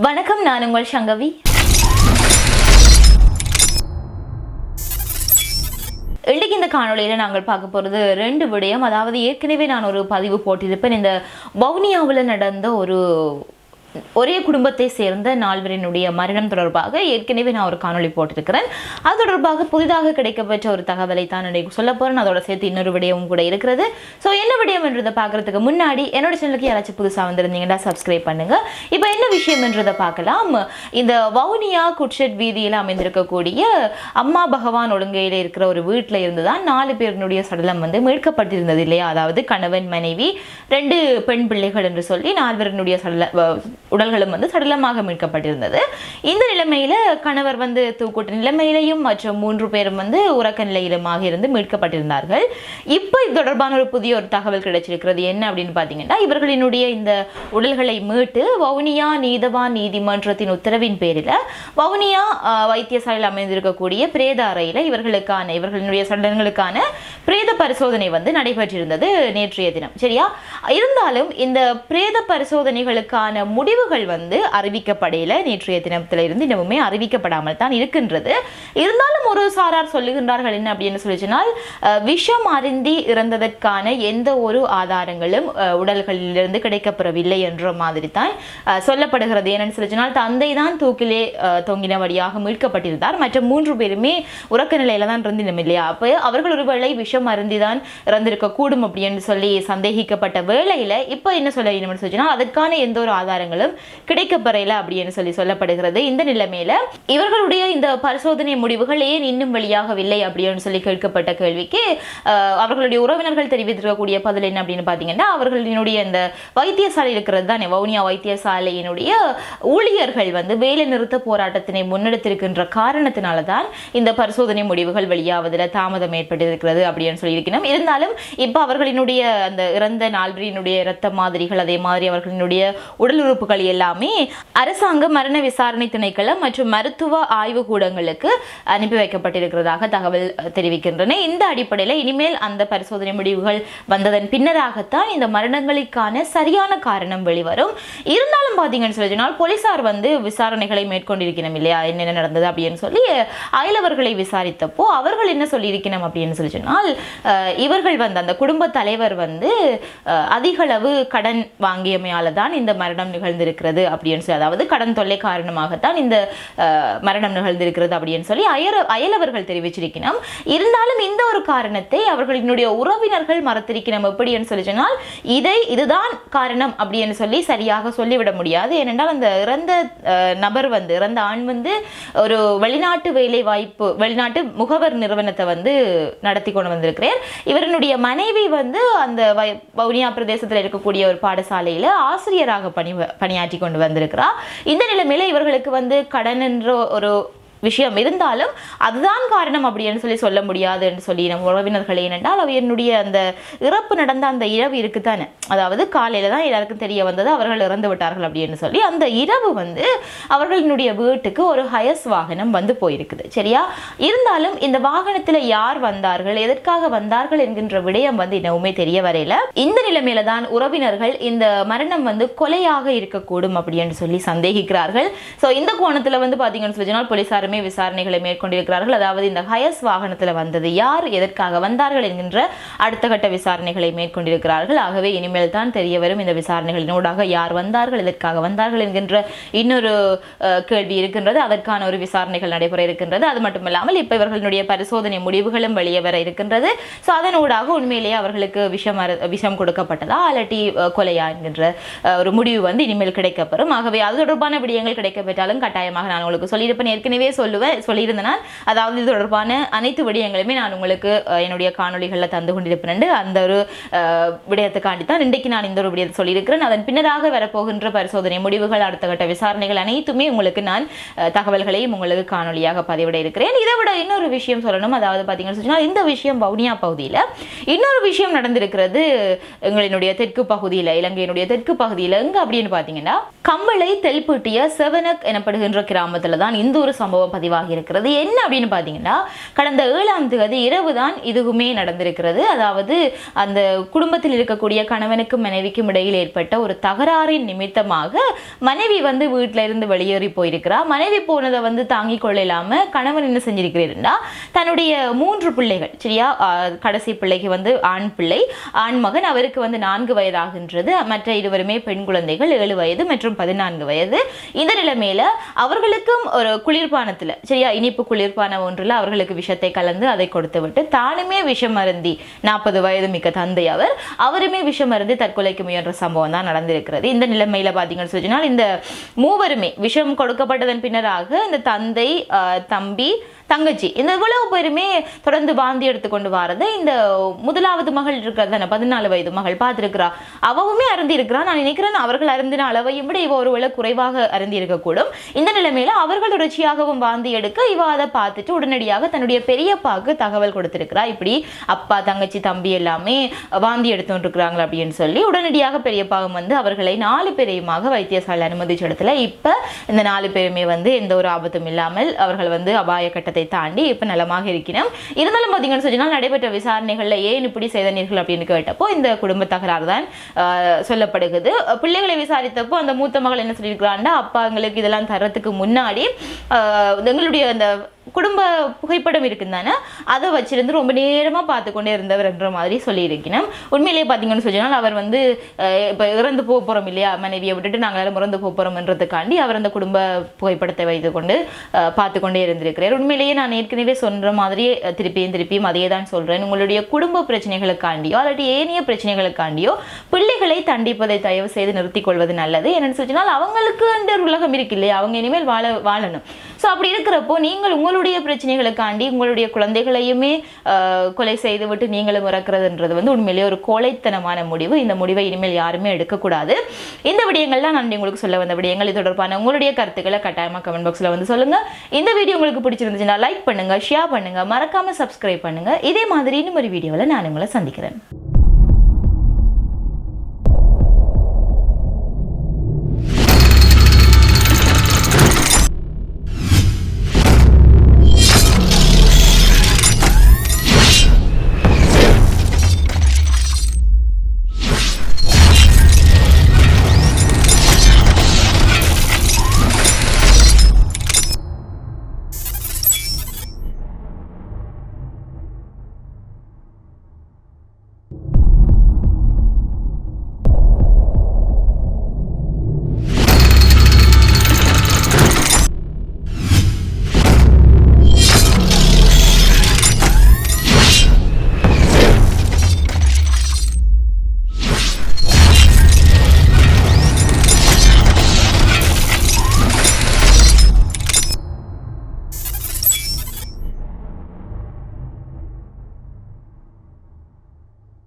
வணக்கம் நான் உங்கள் சங்கவி. இன்றைக்கு இந்த காணொலியில் நாங்கள் பார்க்க போகிறது ரெண்டு விடயம். அதாவது ஏற்கனவே நான் ஒரு பதிவு போட்டிருப்பேன். இந்த வவுனியாவில் நடந்த ஒரு ஒரே குடும்பத்தை சேர்ந்த நால்வரினுடைய மரணம் தொடர்பாக ஏற்கனவே நான் ஒரு காணொளி போட்டிருக்கிறேன். அது தொடர்பாக புதிதாக கிடைக்கப்பெற்ற ஒரு தகவலை தான் இன்றைக்கு சொல்ல போகிறேன் அதோட சேர்த்து இன்னொரு விடயமும் கூட இருக்கிறது. ஸோ என்ன விடயம் என்றதை பார்க்குறதுக்கு முன்னாடி என்னோட சேனலுக்கு யாராச்சும் புதுசாக வந்திருந்தீங்கன்னா சப்ஸ்கிரைப் பண்ணுங்க. இப்போ என்ன விஷயம் என்றதை பார்க்கலாம். இந்த வவுனியா குட்ஷெட் வீதியில் அமைந்திருக்கக்கூடிய அம்மா பகவான் ஒழுங்கையில் இருக்கிற ஒரு வீட்டில் இருந்து தான் நாலு பேரினுடைய சடலம் வந்து மீட்கப்பட்டிருந்தது இல்லையா? அதாவது கணவன் மனைவி ரெண்டு பெண் பிள்ளைகள் என்று சொல்லி நால்வரினுடைய சடல உடல்களும் வந்து சடலமாக மீட்கப்பட்டிருந்தது. இந்த நிலைமையில கணவர் வந்து தூக்கூட்டு நிலைமையிலையும் மற்றும் மூன்று பேரும் வந்து உறக்க நிலையிலுமாக இருந்து மீட்கப்பட்டிருந்தார்கள். இப்போ இது தொடர்பான ஒரு புதிய ஒரு தகவல் கிடைச்சிருக்கிறது. என்ன அப்படின்னு பார்த்தீங்கன்னா இவர்களினுடைய இந்த உடல்களை மீட்டு வவுனியா நீதவான் நீதிமன்றத்தின் உத்தரவின் பேரில் வவுனியா ஆஹ், வைத்தியசாலையில் அமைந்திருக்கக்கூடிய பிரேத அறையில் இவர்களுக்கான இவர்களினுடைய சடலங்களுக்கான பிரேத பரிசோதனை வந்து நடைபெற்றிருந்தது நேற்றைய தினம். சரியா? இருந்தாலும் இந்த பிரேத பரிசோதனைகளுக்கான முடிவு முடிவுகள் வந்து அறிவிக்கப்படையில நேற்றைய தினத்திலிருந்து இன்னமுமே அறிவிக்கப்படாமல் தான் இருக்கின்றது. இருந்தாலும் ஒரு சாரார் சொல்லுகின்றார்கள் என்ன அப்படின்னு சொல்லி சொன்னால் விஷம் அருந்தி இறந்ததற்கான எந்த ஒரு ஆதாரங்களும் உடல்களிலிருந்து கிடைக்கப்பெறவில்லை என்ற மாதிரி தான் சொல்லப்படுகிறது. ஏனென்னு சொல்லி சொன்னால் தந்தை தான் தூக்கிலே தொங்கினபடியாக மீட்கப்பட்டிருந்தார். மற்ற மூன்று பேருமே உறக்க நிலையில தான் இருந்தினம் இல்லையா? அப்போ அவர்கள் ஒருவேளை விஷம் அருந்தி தான் இறந்திருக்க கூடும் அப்படின்னு சொல்லி சந்தேகிக்கப்பட்ட வேளையில இப்போ என்ன சொல்ல வேணும்னு சொல்லி அதற்கான எந்த ஒரு ஆதாரங்களும் கிடைக்கப்பெறல அப்படின்னு சொல்லி சொல்லப்படுகிறது. இந்த நிலைமையில இவர்களுடைய இந்த பரிசோதனை முடிவுகள் ஏன் இன்னும் வெளியாகவில்லை அப்படின்னு சொல்லி கேட்கப்பட்ட கேள்விக்கு அவர்களுடைய உறவினர்கள் தெரிவித்திருக்கக்கூடிய பதில் என்ன அப்படின்னு பார்த்தீங்கன்னா அவர்களினுடைய இந்த வைத்தியசாலை இருக்கிறது தான் வவுனியா வைத்தியசாலையினுடைய ஊழியர்கள் வந்து வேலை நிறுத்த போராட்டத்தினை முன்னெடுத்திருக்கின்ற காரணத்தினால தான் இந்த பரிசோதனை முடிவுகள் வெளியாவதில் தாமதம் ஏற்பட்டிருக்கிறது அப்படின்னு சொல்லியிருக்கணும். இருந்தாலும் இப்போ அவர்களினுடைய அந்த இறந்த நால்வரினுடைய இரத்த மாதிரிகள் அதே மாதிரி அவர்களினுடைய உடல் உறுப்புகள் எல்லாமே அரசாங்க மரண விசாரணை திணைக்களம் மற்றும் மருத்துவ ஆய்வு கூடங்களுக்கு அனுப்பி வைக்கப்பட்டிருக்கிறதாக தகவல் தெரிவிக்கின்றன. இந்த அடிப்படையில் இனிமேல் அந்த பரிசோதனை முடிவுகள் வந்ததன் பின்னராகத்தான் இந்த மரணங்களுக்கான சரியான காரணம் வெளிவரும். இருந்தாலும் பார்த்தீங்கன்னு சொல்லி சொன்னால் போலீசார் வந்து விசாரணைகளை மேற்கொண்டிருக்கணும் இல்லையா? என்னென்ன நடந்தது அப்படின்னு சொல்லி அயலவர்களை விசாரித்தப்போ அவர்கள் என்ன சொல்லியிருக்கணும் அப்படின்னு சொல்லி சொன்னால் இவர்கள் வந்து அந்த குடும்ப தலைவர் வந்து அதிகளவு கடன் வாங்கியமையால தான் இந்த மரணம் நிகழ்ந்திருக்கிறது அப்படின்னு சொல்லி அதாவது கடன் தொல்லை காரணமாகத்தான் இந்த மரணம் நிகழ்ந்திருக்கிறது அப்படின்னு சொல்லி அயர அயலவர்கள் தெரிவிச்சிருக்கணும் இருந்தாலும் இந்த ஒரு காரணத்தை அவர்களினுடைய உறவினர்கள் மறத்திருக்கணும் எப்படின்னு சொல்லி சொன்னால் இதை இதுதான் காரணம் அப்படின்னு சொல்லி சரியாக சொல்லிவிட முடியாது. ஏனென்றால் அந்த இறந்த நபர் வந்து இறந்த ஆண் வந்து ஒரு வெளிநாட்டு வேலை வாய்ப்பு வெளிநாட்டு முகவர் நிறுவனத்தை வந்து நடத்தி கொண்டு வந்திருக்கிறார். இவரனுடைய மனைவி வந்து அந்த வவுனியா பிரதேசத்தில் இருக்கக்கூடிய ஒரு பாடசாலையில் ஆசிரியராக பணி பணி பணியாற்றி கொண்டு வந்திருக்கிறார் இந்த நிலைமையில இவர்களுக்கு வந்து கடன் என்ற ஒரு விஷயம் இருந்தாலும் அதுதான் காரணம் அப்படின்னு சொல்லி சொல்ல முடியாது என்று சொல்லி நம் உறவினர்கள் ஏனென்றால் அவ என்னுடைய அந்த இறப்பு நடந்த அந்த இரவு இருக்குதானே. அதாவது காலையில் தான் எல்லாருக்கும் தெரிய வந்தது அவர்கள் இறந்து விட்டார்கள் அப்படின்னு சொல்லி அந்த இரவு வந்து அவர்களினுடைய வீட்டுக்கு ஒரு ஹயஸ் வாகனம் வந்து போயிருக்குது. சரியா? இருந்தாலும் இந்த வாகனத்தில் யார் வந்தார்கள் எதற்காக வந்தார்கள் என்கின்ற விடயம் வந்து இன்னமுமே தெரிய வரையில. இந்த நிலைமையில தான் உறவினர்கள் இந்த மரணம் வந்து கொலையாக இருக்கக்கூடும் அப்படின்னு சொல்லி சந்தேகிக்கிறார்கள். ஸோ இந்த கோணத்தில் வந்து பார்த்தீங்கன்னு சொல்லி சொன்னால் போலீசாருமே விசாரணைகளை மேற்கொண்டிருக்கிறார்கள். அதாவது இந்த ஹயஸ் வாகனத்துல வந்தது யார் எதற்காக வந்தார்கள் என்கின்ற அடுத்த கட்ட விசாரணைகளை மேற்கொண்டிருக்கிறார்கள். ஆகவே இனிமேல் தான் தெரிய வரும் இந்த விசாரணைகளினூடாக யார் வந்தார்கள் எதற்காக வந்தார்கள் என்கின்ற இன்னொரு கேள்வி இருக்கின்றது. அதற்கான ஒரு விசாரணைகள் நடைபெற இருக்கின்றது. அது மட்டுமில்லாமல் இப்போ இவர்களுடைய பரிசோதனை முடிவுகளும் வெளியே வர இருக்கின்றது. ஸோ அதனூடாக உண்மையிலேயே அவர்களுக்கு விஷம் அரு- விஷம் கொடுக்கப்பட்டதா அலட்டி கொலையா என்கின்ற ஒரு முடிவு வந்து இனிமேல் கிடைக்கப்பெறும். ஆகவே அது தொடர்பான விடயங்கள் கிடைக்கப்பெற்றாலும் கட்டாயமாக நான் உங்களுக்கு சொல்லியிருப்பேன். ஏற்கனவே சொல்லுவேன் சொல்லியிருந்தனால் அதாவது இது தொடர்பான அனைத்து விடயங்களுமே நான் உங்களுக்கு என்னுடைய காணொளிகளில் தந்து கொண்டிருப்பேன் அந்த ஒரு விடயத்துக்காண்டி தான் இன்றைக்கு நான் இந்த ஒரு விடயத்தை சொல்லியிருக்கிறேன். அதன் பின்னராக வரப்போகின்ற பரிசோதனை முடிவுகள் அடுத்த கட்ட விசாரணைகள் அனைத்துமே உங்களுக்கு நான் தகவல்களையும் உங்களுக்கு காணொலியாக பதிவிட இருக்கிறேன். இதை விட இன்னொரு விஷயம் சொல்லணும். அதாவது பார்த்தீங்கன்னு சொன்னால் இந்த விஷயம் வவுனியா பகுதியில் இன்னொரு விஷயம் நடந்திருக்கிறது எங்களினுடைய தெற்கு பகுதியில் இலங்கையினுடைய தெற்கு பகுதியில். எங்கே அப்படின்னு பார்த்தீங்கன்னா கம்பளை தெல்பூட்டிய செவனக் எனப்படுகின்ற கிராமத்தில் தான் இந்த ஒரு சம்பவம் பதிவாகி இருக்கிறது என்ன அப்படின்னு பார்த்தீங்கன்னா கடந்த ஏழாம் தேதி இரவு தான் இதுவுமே நடந்திருக்கிறது. அதாவது அந்த குடும்பத்தில் இருக்கக்கூடிய கணவனுக்கும் மனைவிக்கும் இடையில் ஏற்பட்ட ஒரு தகராறின் நிமித்தமாக மனைவி வந்து வீட்டில இருந்து வெளியேறி போயிருக்கிறார் மனைவி போனதை வந்து தாங்கிக் கொள்ள இல்லாமல் கணவன் என்ன செஞ்சிருக்கிறீர்னா தன்னுடைய மூன்று பிள்ளைகள் சரியா? கடைசி பிள்ளைக்கு வந்து ஆண் பிள்ளை ஆண் மகன் அவருக்கு வந்து நான்கு வயதாகின்றது. மற்ற இருவருமே பெண் குழந்தைகள் ஏழு வயது மற்றும் பதினான்கு வயது. இந்த நிலைமையில அவர்களுக்கும் ஒரு குளிர்பானத்துல சரியா? இனிப்பு குளிர்பான ஒன்றில் அவர்களுக்கு விஷத்தை கலந்து அதை கொடுத்து விட்டு தானுமே விஷம் அருந்தி நாற்பது வயது மிக்க தந்தை அவர் அவருமே விஷம் அருந்தி தற்கொலைக்கு முயன்ற சம்பவம் தான் நடந்திருக்கிறது. இந்த நிலைமையில பார்த்தீங்கன்னு சொன்னால் இந்த மூவருமே விஷம் கொடுக்கப்பட்டதன் பின்னராக இந்த தந்தை ஆஹ், தம்பி தங்கச்சி. இந்த இவ்வளவு பேருமே தொடர்ந்து பாந்தி எடுத்துக்கொண்டு வாரது. இந்த முதலாவது மகள் இருக்கிறது தானே பதினாலு வயது மகள் பார்த்துருக்கிறா. அவவுமே அருந்தி இருக்கிறா நான் நினைக்கிறேன் அவர்கள் அருந்தின அளவையும் விட இவ ஒருவேளை குறைவாக அருந்தி இருக்கக்கூடும் இந்த நிலைமையில அவர்கள் தொடர்ச்சியாகவும் வாந்தி எடுக்க இவ அதை பார்த்துட்டு உடனடியாக தன்னுடைய பெரியப்பாவுக்கு தகவல் கொடுத்திருக்கிறா. இப்படி அப்பா தங்கச்சி தம்பி எல்லாமே வாந்தி எடுத்துட்டு இருக்கிறாங்க அப்படின்னு சொல்லி உடனடியாக பெரியப்பாவும் வந்து அவர்களை நாலு பேரையுமாக வைத்தியசாலை அனுமதிச்ச இடத்துல இப்ப இந்த நாலு பேருமே வந்து எந்த ஒரு ஆபத்தும் இல்லாமல் அவர்கள் வந்து அபாய கட்டத்தை தாண்டி இப்போ நலமாக இருக்கிறோம். இருந்தாலும் பார்த்தீங்கன்னு சொன்னால் நடைபெற்ற விசாரணைகளில் ஏன் இப்படி செய்தனீர்கள் அப்படின்னு கேட்டப்போ இந்த குடும்ப தகராறு தான் ஆஹ், சொல்லப்படுகிறது. பிள்ளைகளை விசாரித்தப்போ அந்த மூத்த மகள் என்ன சொல்லியிருக்கிறான்னா அப்பா எங்களுக்கு இதெல்லாம் தரத்துக்கு முன்னாடி ஆஹ், எங்களுடைய அந்த குடும்ப புகைப்படம் இருக்குன்னு தானே? அதை வச்சிருந்து ரொம்ப நேரமாக பார்த்து கொண்டே இருந்தவர்ன்ற மாதிரி சொல்லியிருக்கணும். உண்மையிலேயே பார்த்தீங்கன்னு சொன்னால் அவர் வந்து இப்போ இறந்து போக போகிறோம் இல்லையா? மனைவியை விட்டுட்டு நாங்கள் எல்லாம் இறந்து போக போகிறோம்ன்றதுக்காண்டி அவர் அந்த குடும்ப புகைப்படத்தை வைத்துக்கொண்டு கொண்டு பார்த்து கொண்டே இருந்திருக்கிறார். உண்மையிலேயே நான் ஏற்கனவே சொல்கிற மாதிரியே திருப்பியும் திருப்பியும் அதையே தான் சொல்கிறேன் உங்களுடைய குடும்ப பிரச்சனைகளுக்காண்டியோ அல்லது ஏனைய பிரச்சனைகளுக்காண்டியோ பிள்ளைகளை தண்டிப்பதை தயவு செய்து நிறுத்திக் கொள்வது நல்லது. என்னென்னு சொன்னால் அவங்களுக்கு ஒரு உலகம் இருக்கு இல்லையா? அவங்க இனிமேல் வாழ வாழணும். ஸோ அப்படி இருக்கிறப்போ நீங்கள் உங்களுடைய பிரச்சனைகளுக்காண்டி உங்களுடைய குழந்தைகளையுமே கொலை செய்து விட்டு நீங்களும் இறக்குறதுன்றது வந்து உண்மையிலேயே ஒரு கோழைத்தனமான முடிவு. இந்த முடிவை இனிமேல் யாருமே எடுக்கக்கூடாது. இந்த விடயங்கள்லாம் நான் உங்களுக்கு சொல்ல வந்த விடயங்கள் இது தொடர்பான உங்களுடைய கருத்துக்களை கட்டாயமாக கமெண்ட் பாக்ஸில் வந்து சொல்லுங்கள் இந்த வீடியோ உங்களுக்கு பிடிச்சிருந்துச்சுன்னா லைக் பண்ணுங்கள் ஷேர் பண்ணுங்கள் மறக்காமல் சப்ஸ்கிரைப் பண்ணுங்கள் இதே மாதிரி இன்னும் ஒரு வீடியோவில் நான் உங்களை சந்திக்கிறேன்.